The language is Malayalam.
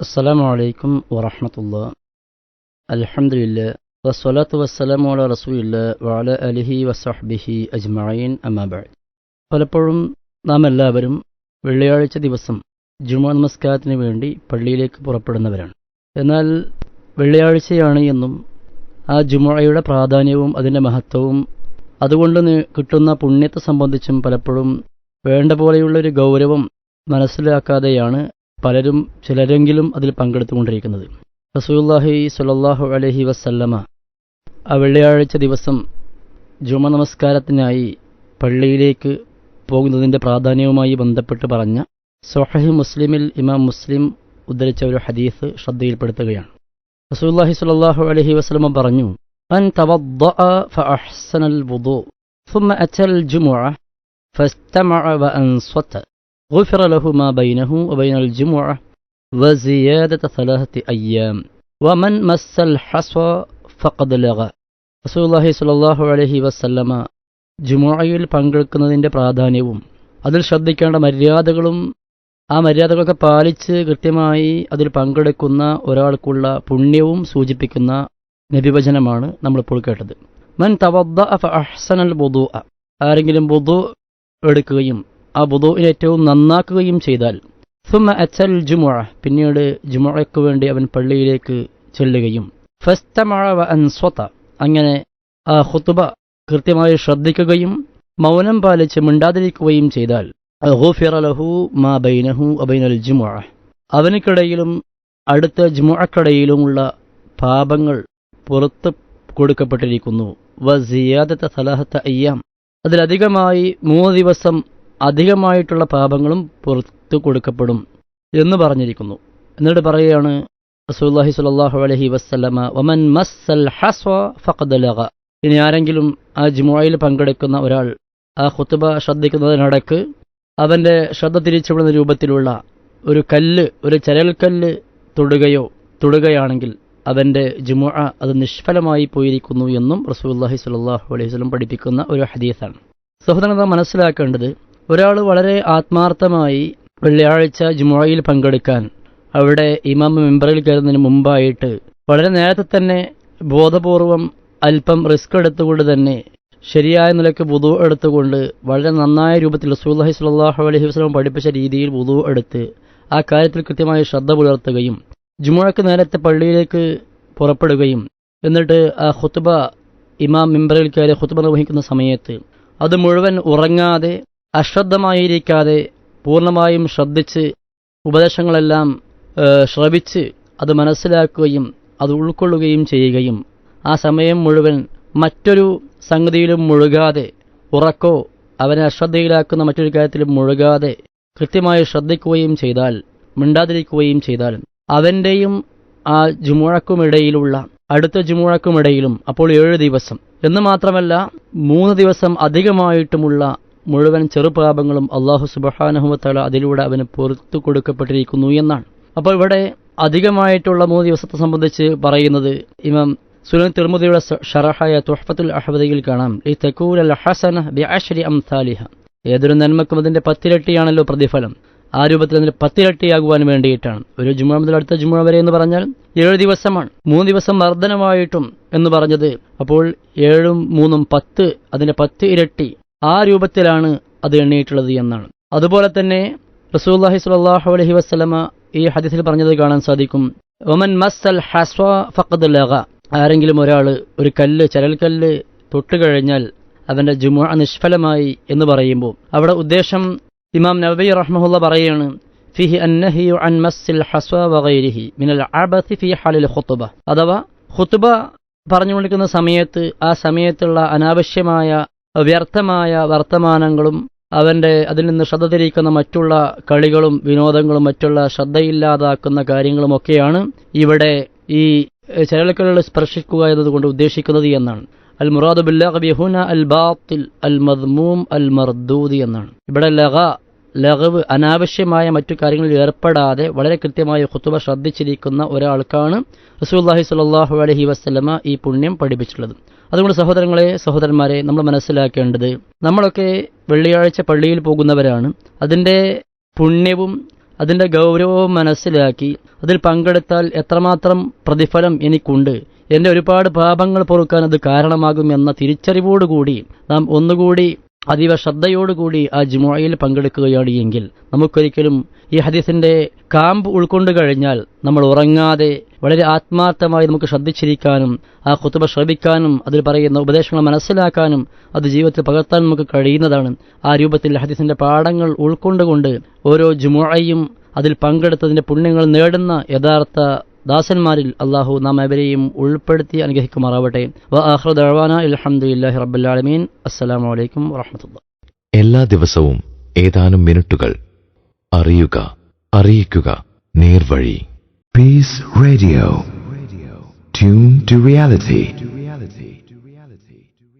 السلام عليكم ورحمة الله الحمد لله والصلاة والسلام على رسول الله وعلى آله وصحبه أجمعين أما بعد പലപ്പോഴും നാം എല്ലാവരും വെള്ളിയാഴ്ച ദിവസം ജുമാ നമസ്കാരത്തിന് വേണ്ടി പള്ളിയിലേക്ക് പുറപ്പെടുന്നവരാണ് എന്നാൽ വെള്ളിയാഴ്ചയാണ് എന്നും ആ ജുമായുടെ പ്രാധാന്യവും അതിൻ്റെ മഹത്വവും അതുകൊണ്ട് നി- കിട്ടുന്ന പുണ്യത്തെ സംബന്ധിച്ചും പലപ്പോഴും വേണ്ട പോലെയുള്ള ഒരു ഗൗരവം മനസ്സിലാക്കാതെയാണ് പലരും ചിലരെങ്കിലും അതിൽ പങ്കെടുത്തുകൊണ്ടിരിക്കുന്നത് റസൂല്ലാഹി സ്വല്ലല്ലാഹു അലൈഹി വസല്ലമ ആ വെള്ളിയാഴ്ച ദിവസം ജുമ നമസ്കാരത്തിനായി പള്ളിയിലേക്ക് പോകുന്നതിൻ്റെ പ്രാധാന്യവുമായി ബന്ധപ്പെട്ട് പറഞ്ഞ സൊഹഹി മുസ്ലിമിൽ ഇമാം മുസ്ലിം ഉദ്ധരിച്ച ഒരു ഹദീസ് ശ്രദ്ധയിൽപ്പെടുത്തുകയാണ് റസൂല്ലാഹി സ്വല്ലല്ലാഹു അലൈഹി വസല്ലമ പറഞ്ഞു അൻ തവദ്ദഅ ഫഅഹ്സനൽ വുദൂ ثم أتى الجمعة فاستمع وأنصت غفر له ما بينه وبين الجمعة وزيادة ثلاثة أيام ومن مس الحصى فقد لغى റസൂലുള്ളാഹി സ്വല്ലല്ലാഹു അലൈഹി വസല്ലമ ജുമുഅയിൽ പങ്കെടുക്കുന്നതിൻ്റെ പ്രാധാന്യവും അതിൽ ശ്രദ്ധിക്കേണ്ട മര്യാദകളും ആ മര്യാദകളൊക്കെ പാലിച്ച് കൃത്യമായി അതിൽ പങ്കെടുക്കുന്ന ഒരാൾക്കുള്ള പുണ്യവും സൂചിപ്പിക്കുന്ന നബിവചനമാണ് നമ്മളിപ്പോൾ കേട്ടത് മൻ തവദ്ദ അഹ്സനൽ ബുദു ആരെങ്കിലും ബുദു എടുക്കുകയും ആ ബുദോവിനെ ഏറ്റവും നന്നാക്കുകയും ചെയ്താൽ സുമ അച്ചൽ ജുമുഅ പിന്നീട് ജുമുഅയ്ക്ക് വേണ്ടി അവൻ പള്ളിയിലേക്ക് ചെല്ലുകയും ഫസ്തമഅ അൻ അൻസ്വത അങ്ങനെ ആ ഹുത്തുബ കൃത്യമായി ശ്രദ്ധിക്കുകയും മൗനം പാലിച്ച് മിണ്ടാതിരിക്കുകയും ചെയ്താൽ ഹുഫിറലഹു മാ ബൈനഹു അബൈനൽ ജുമുഅ. അവനക്കിടയിലും അടുത്ത ജുമുഅക്കിടയിലുമുള്ള പാപങ്ങൾ പുറത്ത് കൊടുക്കപ്പെട്ടിരിക്കുന്നു. വ സിയാദത്ത സലാഹത്ത അയ്യാം. അതിലധികമായി മൂന്ന് ദിവസം അധികമായിട്ടുള്ള പാപങ്ങളും പുറത്തു കൊടുക്കപ്പെടും എന്ന് പറഞ്ഞിരിക്കുന്നു. എന്നിട്ട് പറയുകയാണ് റസൂലുള്ളാഹി സ്വല്ലല്ലാഹു അലഹി വസല്ലമ വമൻ മസ്സൽ ഹസ്വ ഫഖദ് ഇനി ആരെങ്കിലും ആ ജുമുഅയിൽ പങ്കെടുക്കുന്ന ഒരാൾ ആ ഖുത്ബ ശ്രദ്ധിക്കുന്നതിനിടക്ക് അവന്റെ ശ്രദ്ധ തിരിച്ചുവിടുന്ന രൂപത്തിലുള്ള ഒരു കല്ല് ഒരു ചരൽക്കല്ല് തൊടുകയോ തൊടുകയാണെങ്കിൽ അവന്റെ ജുമുഅ അത് നിഷ്ഫലമായി പോയിരിക്കുന്നു എന്നും റസൂല്ലാഹി സ്വല്ലല്ലാഹു അലൈഹി വസല്ലം പഠിപ്പിക്കുന്ന ഒരു ഹദീസാണ്. സഹോദരൻ നാം മനസ്സിലാക്കേണ്ടത് ഒരാൾ വളരെ ആത്മാർത്ഥമായി വെള്ളിയാഴ്ച ജുമുഅയിൽ പങ്കെടുക്കാൻ അവിടെ ഇമാം മെമ്പറിൽ കയറുന്നതിന് മുമ്പായിട്ട് വളരെ നേരത്തെ തന്നെ ബോധപൂർവം അല്പം റിസ്ക് എടുത്തുകൊണ്ട് തന്നെ ശരിയായ നിലയ്ക്ക് വുതു എടുത്തുകൊണ്ട് വളരെ നന്നായ രൂപത്തിൽ റസൂല്ലാഹി സ്വല്ലാഹു അലൈഹി വസ്ലം പഠിപ്പിച്ച രീതിയിൽ വുതു എടുത്ത് ആ കാര്യത്തിൽ കൃത്യമായി ശ്രദ്ധ പുലർത്തുകയും ജുമുഴക്ക് നേരത്തെ പള്ളിയിലേക്ക് പുറപ്പെടുകയും എന്നിട്ട് ആ ഖുത്ബ ഇമാം മെമ്പറിൽ കയറി ഖുത്ബ നിർവഹിക്കുന്ന സമയത്ത് അത് മുഴുവൻ ഉറങ്ങാതെ അശ്രദ്ധമായിരിക്കാതെ പൂർണമായും ശ്രദ്ധിച്ച് ഉപദേശങ്ങളെല്ലാം ശ്രവിച്ച് അത് മനസ്സിലാക്കുകയും അത് ഉൾക്കൊള്ളുകയും ചെയ്യുകയും ആ സമയം മുഴുവൻ മറ്റൊരു സംഗതിയിലും മുഴുകാതെ ഉറക്കോ അവനെ അശ്രദ്ധയിലാക്കുന്ന മറ്റൊരു കാര്യത്തിലും മുഴുകാതെ കൃത്യമായി ശ്രദ്ധിക്കുകയും ചെയ്താൽ മിണ്ടാതിരിക്കുകയും ചെയ്താൽ അവന്റെയും ആ ജുമുഴക്കുമിടയിലുള്ള അടുത്ത ജുമുഴക്കുമിടയിലും അപ്പോൾ ഏഴ് ദിവസം. എന്ന് മാത്രമല്ല മൂന്ന് ദിവസം അധികമായിട്ടുമുള്ള മുഴുവൻ ചെറുപാപങ്ങളും അള്ളാഹു സുബഹാനഹുമത്തല അതിലൂടെ അവന് പുറത്തു കൊടുക്കപ്പെട്ടിരിക്കുന്നു എന്നാണ്. അപ്പോൾ ഇവിടെ അധികമായിട്ടുള്ള മൂന്ന് ദിവസത്തെ സംബന്ധിച്ച് പറയുന്നത് ഇമാം സുലൻ തിർമുദിയുടെ ഷറഹായ തുഹഫത്തുൽ അഹബദയിൽ കാണാം. ഈ തെക്കൂൽ ഹസന ബി അഷ്രി അംസാലിഹ. ഏതൊരു നന്മക്കും അതിന്റെ പത്തിരട്ടിയാണല്ലോ പ്രതിഫലം. ആ രൂപത്തിൽ അതിന്റെ പത്തിരട്ടിയാകുവാൻ വേണ്ടിയിട്ടാണ്. ഒരു ജുമുഅ മുതൽ അടുത്ത ജുമുഅ വരെ എന്ന് പറഞ്ഞാൽ ഏഴ് ദിവസമാണ്. മൂന്ന് ദിവസം വർധനമായിട്ടും എന്ന് പറഞ്ഞത് അപ്പോൾ ഏഴും മൂന്നും പത്ത് അതിന്റെ പത്ത് ഇരട്ടി ആ രൂപത്തിലാണ് അത് എണ്ണിയിട്ടുള്ളത് എന്നാണ്. അതുപോലെ തന്നെ റസൂല്ലാഹി സ്വല്ലല്ലാഹു അലഹി വസല്ലമ ഈ ഹദീസിൽ പറഞ്ഞത് കാണാൻ സാധിക്കും. ഒമൻ മസ്സൽ ഹസ്വ ഫഖദ് ലഗ. ആരെങ്കിലും ഒരാൾ ഒരു കല്ല് ചരൽക്കല്ല് തൊട്ട് കഴിഞ്ഞാൽ അവന്റെ ജുമുഅ നിഷ്ഫലമായി എന്ന് പറയുമ്പോൾ അവിടെ ഉദ്ദേശം ഇമാം നബി റഹ്മുല്ല പറയാണ് ഫിഹി അന്നഹി അൻ മസ്സിൽ ഹസ്വ വഗൈരിഹി മിനൽ അബസി ഫി ഹാലിൽ ഖുത്ബ. അഥവാ ഖുത്ബ പറഞ്ഞുകൊണ്ടിരിക്കുന്ന സമയത്ത് ആ സമയത്തുള്ള അനാവശ്യമായ വ്യർത്ഥമായ വർത്തമാനങ്ങളും അവന്റെ അതിൽ നിന്ന് ശ്രദ്ധ തിരിക്കുന്ന മറ്റുള്ള കളികളും വിനോദങ്ങളും മറ്റുള്ള ശ്രദ്ധയില്ലാതാക്കുന്ന കാര്യങ്ങളുമൊക്കെയാണ് ഇവിടെ ഈ ചരലക്കളുടെ സ്പർശിക്കുക എന്നതുകൊണ്ട് ഉദ്ദേശിക്കുന്നത് എന്നാണ്. അൽ മുറാദ് ബില്ലാഹുന അൽ ബാത്തിൽ അൽ മദ്മൂം അൽ മർദൂദി എന്നാണ്. ഇവിടെ ലഗ ലഘവ് അനാവശ്യമായ മറ്റു കാര്യങ്ങളിൽ ഏർപ്പെടാതെ വളരെ കൃത്യമായ ഹുത്തുബ ശ്രദ്ധിച്ചിരിക്കുന്ന ഒരാൾക്കാണ് റസൂല്ലാഹി സ്വല്ലല്ലാഹു അലഹി വസ്ലമ ഈ പുണ്യം പഠിപ്പിച്ചിട്ടുള്ളത്. അതുകൊണ്ട് സഹോദരങ്ങളെ സഹോദരന്മാരെ നമ്മൾ മനസ്സിലാക്കേണ്ടത് നമ്മളൊക്കെ വെള്ളിയാഴ്ച പള്ളിയിൽ പോകുന്നവരാണ്. അതിന്റെ പുണ്യവും അതിന്റെ ഗൗരവവും മനസ്സിലാക്കി അതിൽ പങ്കെടുത്താൽ എത്രമാത്രം പ്രതിഫലം എനിക്കുണ്ട്. എന്റെ ഒരുപാട് പാപങ്ങൾ പൊറുക്കാൻ അത് കാരണമാകും എന്ന തിരിച്ചറിവോടുകൂടി നാം ഒന്നുകൂടി അതീവ ശ്രദ്ധയോടുകൂടി ആ ജുമുഅയിൽ പങ്കെടുക്കുകയാണ് എങ്കിൽ നമുക്കൊരിക്കലും ഈ ഹദീസിന്റെ കാമ്പ് ഉൾക്കൊണ്ടു കഴിഞ്ഞാൽ നമ്മൾ ഉറങ്ങാതെ വളരെ ആത്മാർത്ഥമായി നമുക്ക് ശ്രദ്ധിച്ചിരിക്കാനും ആ കുത്തുബ ശ്രമിക്കാനും അതിൽ പറയുന്ന ഉപദേശങ്ങൾ മനസ്സിലാക്കാനും അത് ജീവിതത്തിൽ പകർത്താൻ നമുക്ക് കഴിയുന്നതാണ്. ആ രൂപത്തിൽ ഹദീസിന്റെ പാഠങ്ങൾ ഉൾക്കൊണ്ടുകൊണ്ട് ഓരോ ജുമുഅയും അതിൽ പങ്കെടുത്തതിന്റെ പുണ്യങ്ങൾ നേടുന്ന യഥാർത്ഥ ദാസന്മാരിൽ അള്ളാഹു നാം അവരെയും ഉൾപ്പെടുത്തി അനുഗ്രഹിക്കുമാറാവട്ടെ. വ റബ്ബിൽ ആലമീൻ. അസ്സലാമു അലൈക്കും വറഹ്മത്തുള്ളാഹി എല്ലാ ദിവസവും ഏതാനും മിനിറ്റുകൾ അറിയുക അറിയിക്കുക നേർവഴി. Peace radio tune to reality.